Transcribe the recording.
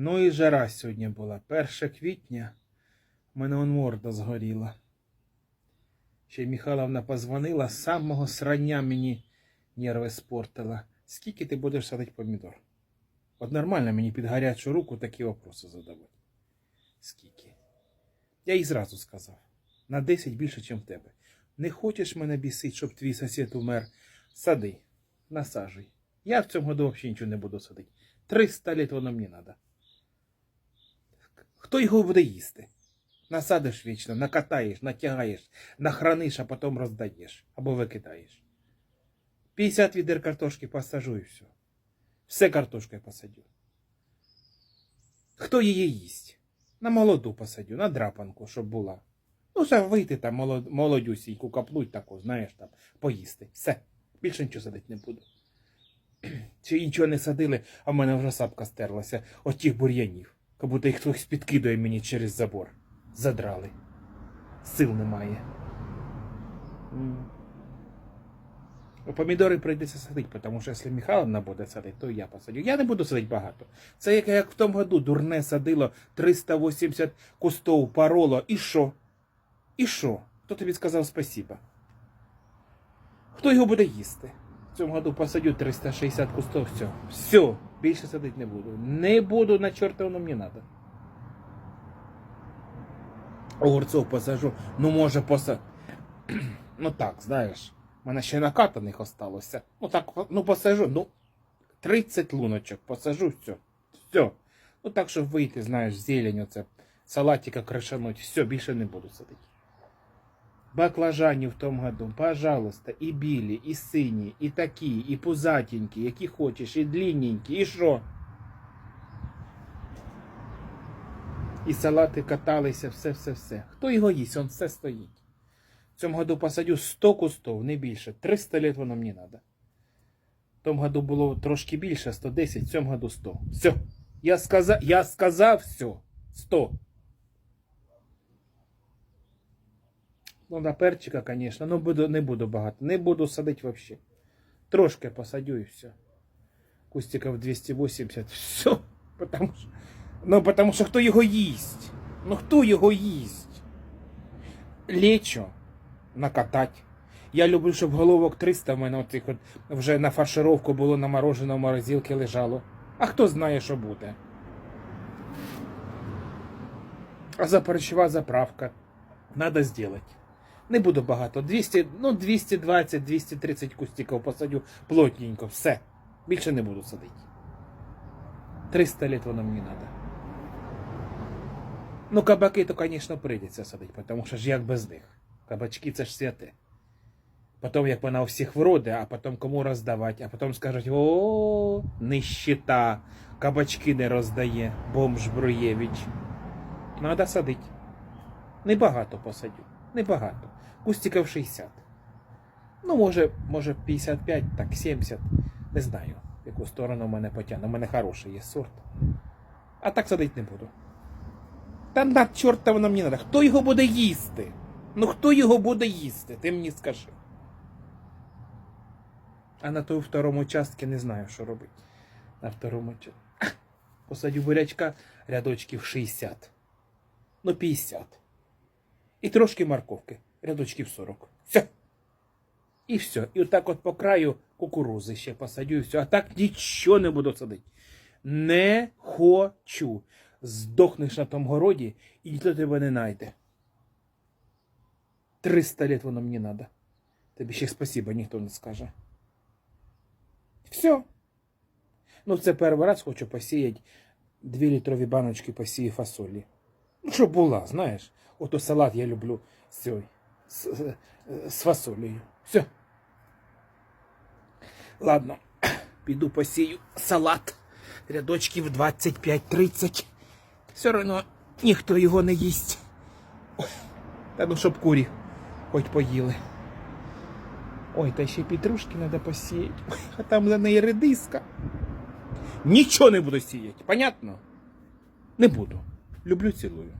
Ну і жара сьогодні була. 1 квітня. У мене он морда згоріла. Ще Михайловна позвонила, з самого срання мені нерви спортила. Скільки ти будеш садити помідор? От нормально мені під гарячу руку такі вопроси задавати. Скільки? Я їй зразу сказав. На 10 більше, ніж в тебе. Не хочеш мене бісить, щоб твій сусід умер? Сади, насаджуй. Я в цьому году взагалі нічого не буду садити. 300 літ воно мені треба. Хто його буде їсти? Насадиш вічно, накатаєш, натягаєш, нахраниш, а потім роздаєш або викидаєш. 50 відер картошки посажу і все. Все картошкою посадю. Хто її їсть? На молоду посадю, на драпанку, щоб була. Ну, ще вийти там молод... молодюсіньку каплуть таку, знаєш, там, поїсти. Все. Більше нічого садити не буду. Чи нічого не садили, а в мене вже сапка стерлася от тих бур'янів. Как будто їх хтось підкидує мені через забор. Задрали. Сил немає. Ну, Помідори прийдеться садити, тому що якщо Михайловна буде садити, то я посадю. Я не буду садити багато. Це як, як в тому году дурне садило 380 кустов пароло. І що? І що? Хто тобі сказав спасіба? Хто його буде їсти? В цьому году посадю 360 кустов, все. Все, більше садити не буду. Не буду, на чорта воно мені треба. Огурцов посажу, ну може поса... Ну так, знаєш, в мене ще накатаних осталося. Ну так, ну посажу, ну 30 луночок посажу, все. Все. Ну так, щоб вийти, знаєш, зелень, оце, салатика крашануть, все, більше не буду садити. Баклажанів в тому году, пожалуйста, і білі, і сині, і такі, і пузатенькі, які хочеш, і длинненькі, і що? І салати каталися, все-все-все. Хто його їсть? Он все стоїть. В цьому году посадю 100 кустов, не більше. 300 літ воно мені треба. В тому году було трошки більше, 110, в цьому году 100. Все. Я сказав, я сказав все. 100. Ну, на перчика, звісно, ну буду, не буду багато. Не буду садити взагалі. Трошки посадю і все. Кустиків 280, все. Потому що, ну, потому що хто його їсть? Ну хто його їсть? Лечо накатать. Я люблю, щоб головок 300 в мене оцих от вже на фаршировку було наморожено в морозилці лежало. А хто знає, що буде? А запорчева заправка. Надо сделать. Не буду багато. 200, ну 220, 230 кустиків посадю плотненько. Все. Більше не буду садити. 300 літ воно мені треба. Ну, кабаки, то, звісно, прийдеться садити, тому що ж як без них. Кабачки це ж святе. Потім, як вона у всіх вроде, а потім кому роздавати, а потім скажуть, о, нищета, кабачки не роздає, бомж Бруєвич. Надо садити. Небагато посадю. Небагато. Кустиків 60. Ну, може, може 55, так 70. Не знаю, в яку сторону мене потягне. У мене хороший є сорт. А так садити не буду. Та на чорта воно мені треба. Хто його буде їсти? Ну хто його буде їсти? Ти мені скажи. А на той второму участку не знаю, що робити. На второму участку. Посадю бурячка рядочків 60. Ну, 50. І трошки морковки. Рядочків 40. Все. І все. І отак от по краю кукурузи ще посадю і все. А так нічого не буду садити. Не хочу. Здохнеш на тому городі і ніхто тебе не знайде. 300 лет воно мені надо. Тобі ще спасибо ніхто не скаже. Все. Ну, це перший раз хочу посіяти 2 літрові баночки посію фасолі. Ну, щоб була, знаєш. Ото салат я люблю з з, з, з фасолею. Все. Ладно, піду посію салат. Рядочків 25-30. Все одно ніхто його не їсть. Та ну, щоб курі хоч поїли. Ой, та ще петрушки треба посіяти. А там за неї редиска. Нічого не буду сіяти, понятно? Не буду. Люблю, цілую.